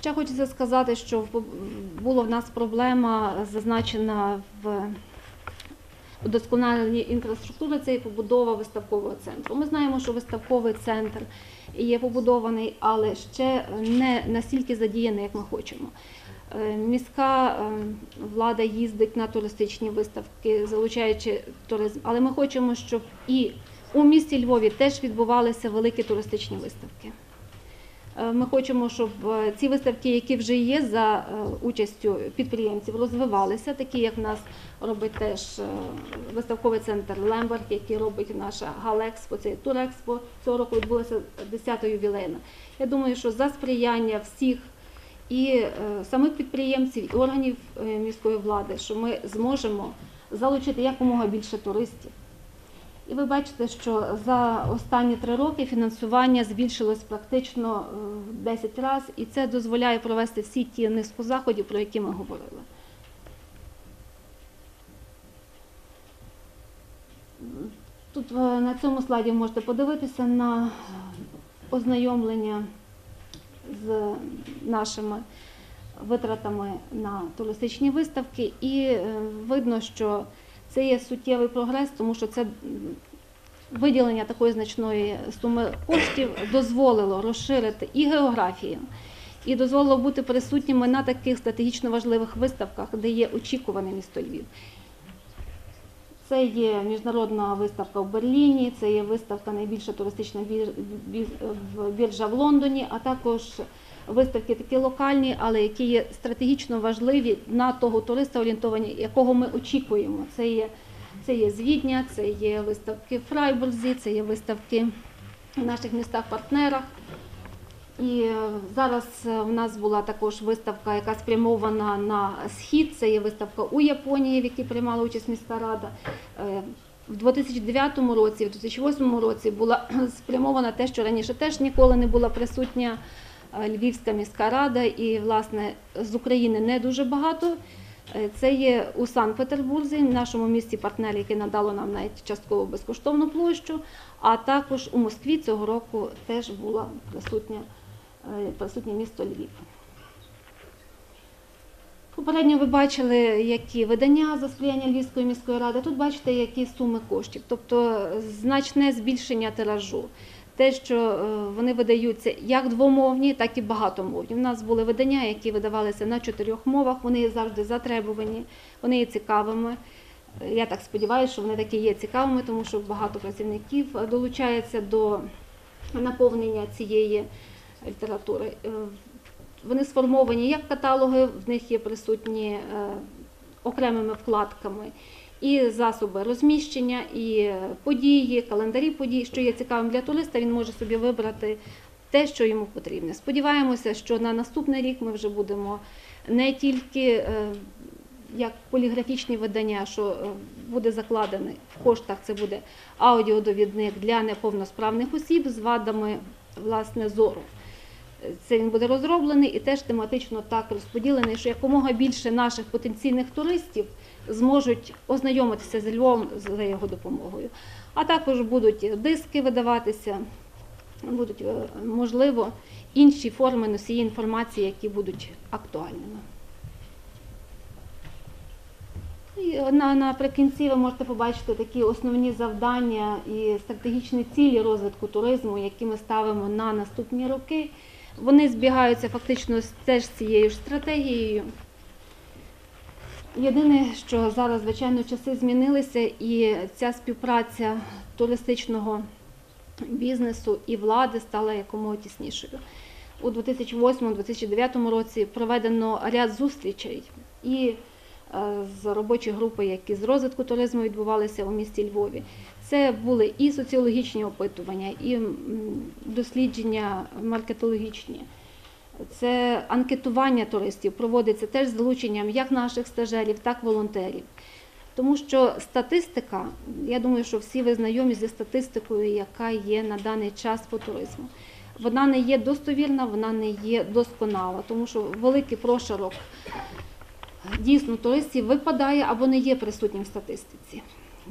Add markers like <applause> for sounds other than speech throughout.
Ще хочеться сказати, що була в нас проблема зазначена в удосконаленні інфраструктури, це і побудова виставкового центру. Ми знаємо, що виставковий центр є побудований, але ще не настільки задіяний, як ми хочемо. Е, Міська е, влада їздить на туристичні виставки, залучаючи туризм, але ми хочемо, щоб і у місті Львові теж відбувалися великі туристичні виставки. Е, Ми хочемо, щоб е, ці виставки, які вже є за е, участю підприємців, розвивалися, такі як в нас робить теж виставковий центр Лемберг, який робить наша Галекспо, це Турекспо. Цього року відбулася 10-та ювілейна. Я думаю, що за сприяння всіх і самих підприємців, і органів міської влади, що ми зможемо залучити якомога більше туристів. І ви бачите, що за останні три роки фінансування збільшилось практично е, в 10 разів, і це дозволяє провести всі ті низку заходів, про які ми говорили. Тут е, на цьому слайді можете подивитися на ознайомлення з нашими витратами на туристичні виставки, і е, видно, що це є суттєвий прогрес, тому що це виділення такої значної суми коштів дозволило розширити і географію, і дозволило бути присутніми на таких стратегічно важливих виставках, де є очікуване місто Львів. Це є міжнародна виставка в Берліні, це є виставка найбільша туристична біржа в Лондоні, а також виставки такі локальні, але які є стратегічно важливі на того туриста орієнтовані, якого ми очікуємо. Це є, це є з Відня, це є виставки в Фрайбурзі, це є виставки в наших містах-партнерах. І е, зараз е, в нас була також виставка, яка спрямована на схід. Це є виставка у Японії, в якій приймала участь міська рада. Е, В 2009 році, в 2008 році була <clears throat> спрямована те, що раніше теж ніколи не була присутня Львівська міська рада, і власне з України не дуже багато. Е, Це є у Санкт-Петербурзі, в нашому місті партнер, яке надало нам навіть частково безкоштовну площу. А також у Москві цього року теж була присутня е, присутнє місто Львів. Попередньо ви бачили, які видання за сприяння Львівської міської ради. Тут бачите, які суми коштів, тобто е, значне збільшення тиражу. Те, що е, вони видаються як двомовні, так і багатомовні. У нас були видання, які видавалися на чотирьох мовах. Вони завжди затребувані, вони є цікавими. Я так сподіваюся, що вони такі є цікавими, тому що багато працівників е, долучається до наповнення цієї літератури. Е, Вони сформовані як каталоги, в них є присутні окремими вкладками і засоби розміщення, і події, календарі подій, що є цікавим для туриста, він може собі вибрати те, що йому потрібне. Сподіваємося, що на наступний рік ми вже будемо не тільки е, як поліграфічні видання, що е, буде закладений в коштах, це буде аудіодовідник для неповносправних осіб з вадами власне зору. Це він буде розроблений і теж тематично так розподілений, що якомога більше наших потенційних туристів зможуть ознайомитися з Львовом за його допомогою. А також будуть диски видаватися, будуть, е, можливо, інші форми носії інформації, які будуть актуальними. І на, наприкінці ви можете побачити такі основні завдання і стратегічні цілі розвитку туризму, які ми ставимо на наступні роки. Вони збігаються фактично теж з цією ж стратегією. Єдине, що зараз, звичайно, часи змінилися, і ця співпраця туристичного бізнесу і влади стала якомога тіснішою. У 2008-2009 році проведено ряд зустрічей і з робочої групи, які з розвитку туризму відбувалися у місті Львові. Це були і соціологічні опитування, і дослідження маркетологічні. Це анкетування туристів проводиться теж з залученням як наших стажерів, так і волонтерів. Тому що статистика, я думаю, що всі ви знайомі зі статистикою, яка є на даний час по туризму. Вона не є достовірна, вона не є досконала, тому що великий прошарок дійсно туристів випадає або не є присутнім в статистиці.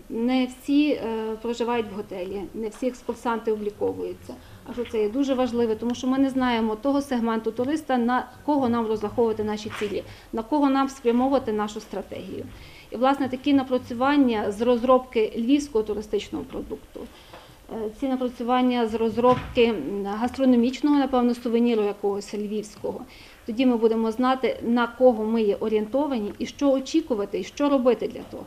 не всі е, проживають в готелі, не всі екскурсанти обліковуються. А що це є дуже важливо, тому що ми не знаємо того сегменту туриста, на кого нам розраховувати наші цілі, на кого нам спрямовувати нашу стратегію. І власне такі напрацювання з розробки львівського туристичного продукту. Е, Ці напрацювання з розробки гастрономічного, напевно, сувеніру якогось львівського. Тоді ми будемо знати, на кого ми є орієнтовані і що очікувати, і що робити для того.